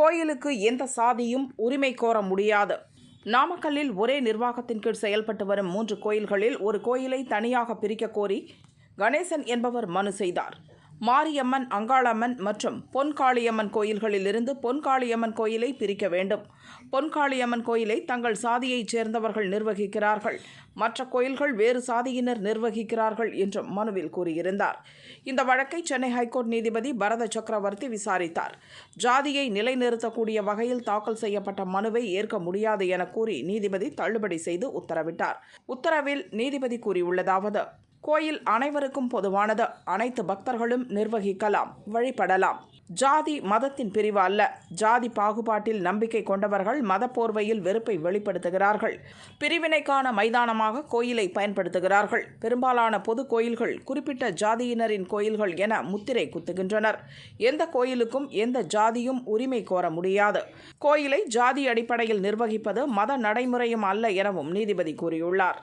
கோயிலுக்கு எந்த சாதியும் உரிமை கோர முடியாது. நாமக்கல்லில் ஒரே நிர்வாகத்தின் கீழ் செயல்பட்டு வரும் மூன்று கோயில்களில் ஒரு கோயிலை தனியாக பிரிக்க கோரி கணேசன் என்பவர் மனு செய்தார். மாரியம்மன் அங்காளம்மன் மற்றும் பொன்காளியம்மன் கோயில்களிலிருந்து பொன்காளியம்மன் கோயிலை பிரிக்க வேண்டும். பொன்காளியம்மன் கோயிலை தங்கள் சாதியைச் சேர்ந்தவர்கள் நிர்வகிக்கிறார்கள். மற்ற கோயில்கள் வேறு சாதியினர் நிர்வகிக்கிறார்கள் என்றும் மனுவில் கூறியிருந்தார். இந்த வழக்கை சென்னை ஹைகோர்ட் நீதிபதி பரத சக்கரவர்த்தி விசாரித்தார். ஜாதியை நிலைநிறுத்தக்கூடிய வகையில் தாக்கல் செய்யப்பட்ட மனுவை ஏற்க முடியாது என கூறி நீதிபதி தள்ளுபடி செய்து உத்தரவிட்டார். உத்தரவில் நீதிபதி கூறியுள்ளதாவது கோயில் அனைவருக்கும் பொதுவானது. அனைத்து பக்தர்களும் நிர்வகிக்கலாம் வழிபடலாம். ஜாதி மதத்தின் பிரிவு அல்ல. ஜாதி பாகுபாட்டில் நம்பிக்கை கொண்டவர்கள் மத போர்வையில் வெறுப்பை வெளிப்படுத்துகிறார்கள். பிரிவினைக்கான மைதானமாக கோயிலை பயன்படுத்துகிறார்கள். பெரும்பாலான பொது கோயில்கள் குறிப்பிட்ட ஜாதியினரின் கோயில்கள் என முத்திரை குத்துகின்றனர். எந்த கோயிலுக்கும் எந்த ஜாதியும் உரிமை கோர முடியாது. கோயிலை ஜாதி அடிப்படையில் நிர்வகிப்பது மத நடைமுறையும் அல்ல எனவும் நீதிபதி கூறியுள்ளார்.